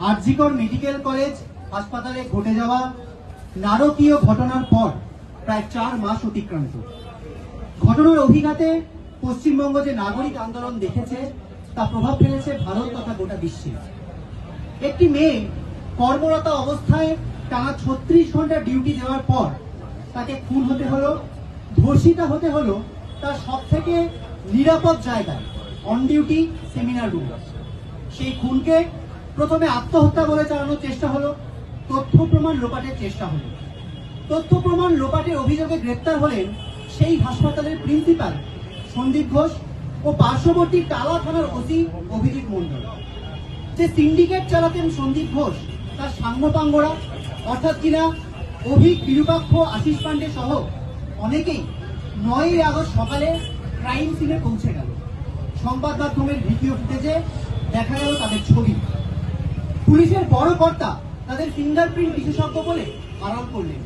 RG Kar medical college হাসপাতালে ঘটে যাওয়া নারকীয় ঘটনার পর প্রায় চার মাস অতিক্রান্ত। ঘটনার অভিঘাতে পশ্চিমবঙ্গ যে নাগরিক আন্দোলন দেখেছে, তা প্রভাব ফেলেছে ভারত তথা গোটা বিশ্বে। একটি মেয়ে কর্মরত অবস্থায় টানা ছত্রিশ ঘণ্টা ডিউটি দেওয়ার পর তাকে খুন হতে হলো, ধর্ষিতা হতে হলো তার সব থেকে নিরাপদ জায়গায় অন ডিউটি সেমিনার রুম সেই খুনকে প্রথমে আত্মহত্যা বলে চালানোর চেষ্টা হলো, তথ্য প্রমাণ লোপাটের চেষ্টা হলো। তথ্য প্রমাণ লোপাটের অভিযোগে গ্রেপ্তার হলেন সেই হাসপাতালের প্রিন্সিপাল সন্দীপ ঘোষ ও পার্শ্ববর্তী টালা থানার ওসি অভিজিৎ মন্ডল যে সিন্ডিকেট চালাতেন সন্দীপ ঘোষ, তার সাঙ্গপাঙ্গরা অর্থাৎ কিনা অভিক বিরূপাক্ষ, আশিস পান্ডে সহ অনেকেই নয়ই আগস্ট সকালে ক্রাইম সিনে পৌঁছে গেল। সংবাদ মাধ্যমের ভিডিও ফুটেজে দেখা গেল তাদের ছবি। পুলিশের বড় কর্তা তাদের ফিঙ্গারপ্রিন্ট বিশেষজ্ঞ বলে আড়াল করলেন।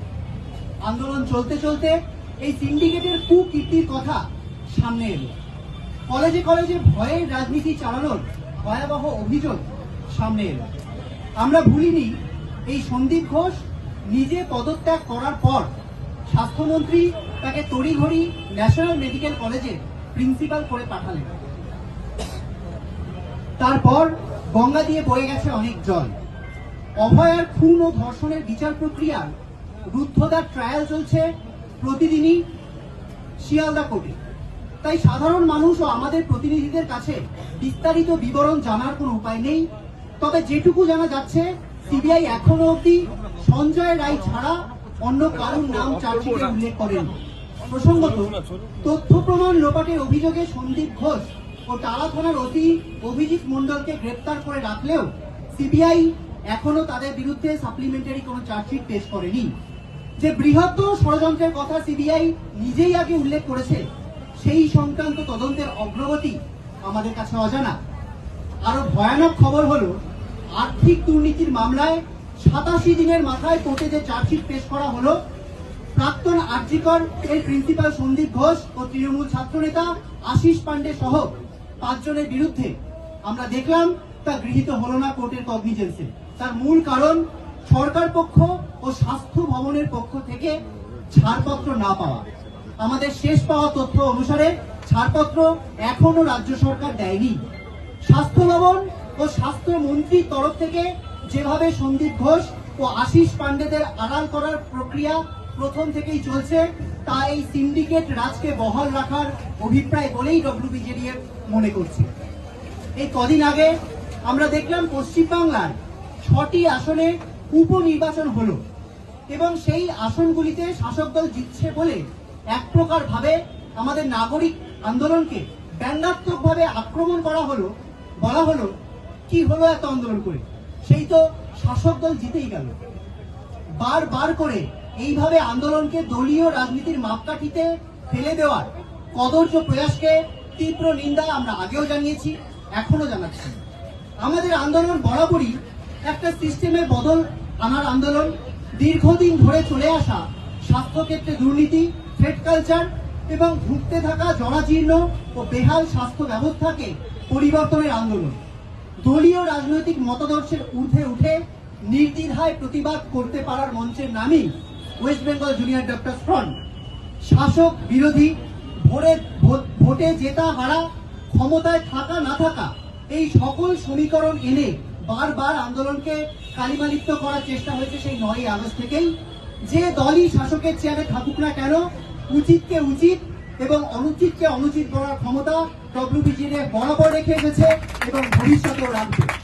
আন্দোলন চলতে চলতে এই সিন্ডিকেটের কুকীর্তির কথা সামনে এলো। কলেজে কলেজে ভয়ের রাজনীতি চালানোর ভয়াবহ অভিযোগ সামনে এলো। আমরা ভুলিনি, এই সন্দীপ ঘোষ নিজে পদত্যাগ করার পর স্বাস্থ্যমন্ত্রী তাকে তড়িঘড়ি ন্যাশনাল মেডিকেল কলেজে প্রিন্সিপাল করে পাঠালেন। তারপর গঙ্গা দিয়ে বয়ে গেছে অনেক জল। অভয়ার খুন ও ধর্ষণের বিচার প্রক্রিয়ার রুদ্ধদার ট্রায়াল চলছে প্রতিদিনই শিয়ালদা কোর্টে। তাই সাধারণ মানুষ ও আমাদের প্রতিনিধিদের কাছে বিস্তারিত বিবরণ জানার কোনো উপায় নেই। তবে যেটুকু জানা যাচ্ছে, সিবিআই এখনও অবধি সঞ্জয় রায় ছাড়া অন্য কারোর নাম চার্জশিটে উল্লেখ করেন। প্রসঙ্গত, তথ্য প্রমাণ লোপাটের অভিযোগে সন্দীপ ঘোষ ও টালা থানার অতি অভিজিৎ মন্ডলকে গ্রেপ্তার করে রাখলেও সিবিআই এখনও তাদের বিরুদ্ধে সাপ্লিমেন্টারি কোনো চার্জশিট পেশ করেনি। যে বৃহত্তর ষড়যন্ত্রের কথা সিবিআই নিজেই আগে উল্লেখ করেছে, সেই সংক্রান্ত তদন্তের অগ্রগতি আমাদের কাছে অজানা। আরও ভয়ানক খবর হলো, আর্থিক দুর্নীতির মামলায় সাতাশি দিনের মাথায় কোর্টে যে চার্জশিট পেশ করা হলো, প্রাক্তন আর্জিকর এর প্রিন্সিপাল সন্দীপ ঘোষ ও তৃণমূল ছাত্রনেতা আশিস পান্ডে সহ পাঁচজনের বিরুদ্ধে আমরা দেখলাম তা গৃহীত হলো না কোর্টের কগনিজেন্সে তার মূল কারণ, সরকার পক্ষ ও স্বাস্থ্য ভবনের পক্ষ থেকে ছাড়পত্র না পাওয়া। আমাদের শেষ পাওয়া তথ্য অনুসারে ছাড়পত্র এখনও রাজ্য সরকার দেয়নি। স্বাস্থ্য ভবন ও স্বাস্থ্যমন্ত্রীর তরফ থেকে যেভাবে সন্দীপ ঘোষ ও আশিস পান্ডেদের আড়াল করার প্রক্রিয়া প্রথম থেকেই চলছে। তা এই সিন্ডিকেট রাজকে বহাল রাখার অভিপ্রায় বলেই ডব্লিউবিজেডিএফ মনে করছে। এই কদিন আগে আমরা দেখলাম পশ্চিমবাংলার ছটি আসনে উপনির্বাচন হলো এবং সেই আসনগুলিতে শাসক দল জিতছে বলে এক প্রকার ভাবে আমাদের নাগরিক আন্দোলনকে ব্যঙ্গাত্মক ভাবে আক্রমণ করা হলো, বলা হলো, কি হলো এত আন্দোলন করে? সেই তো শাসক দল জিতেই গেল। বারবার করে এইভাবে আন্দোলনকে দলীয় রাজনীতির মাপকাঠিতে ফেলে দেওয়ার কদর্য প্রয়াসকে তীব্র নিন্দা আমরা আগেও জানিয়েছি এখনও জানাচ্ছি। আমাদের আন্দোলন বরাবরই একটা সিস্টেমে বদল আনার আন্দোলন, দীর্ঘদিন ধরে চলে আসা স্বাস্থ্যক্ষেত্রে দুর্নীতি থ্রেড কালচার এবং ভুগতে থাকা জরাজীর্ণ ও বেহাল স্বাস্থ্য ব্যবস্থাকে পরিবর্তনের আন্দোলন। দলীয় রাজনৈতিক মতাদর্শের ঊর্ধ্বে উঠে নির্দ্বিধায় প্রতিবাদ করতে পারার মঞ্চের নামই West Bengal junior doctor front শাসক বিরোধী ভোটে, ভোট- জেতা হারা, ক্ষমতায় থাকা না থাকা, এই সকল সমীকরণ এনে বারবার আন্দোলনকে কালিমালিপ্ত করার চেষ্টা হয়েছে সেই নয় আগস্ট থেকেই। যে দলই শাসকের চেয়ারে থাকুক না কেন, উচিতকে উচিত এবং অনুচিতকে অনুচিত করার ক্ষমতা ডব্লিউবিজিএ বরাবর রেখে এসেছে এবং ভবিষ্যতেও রাখবে।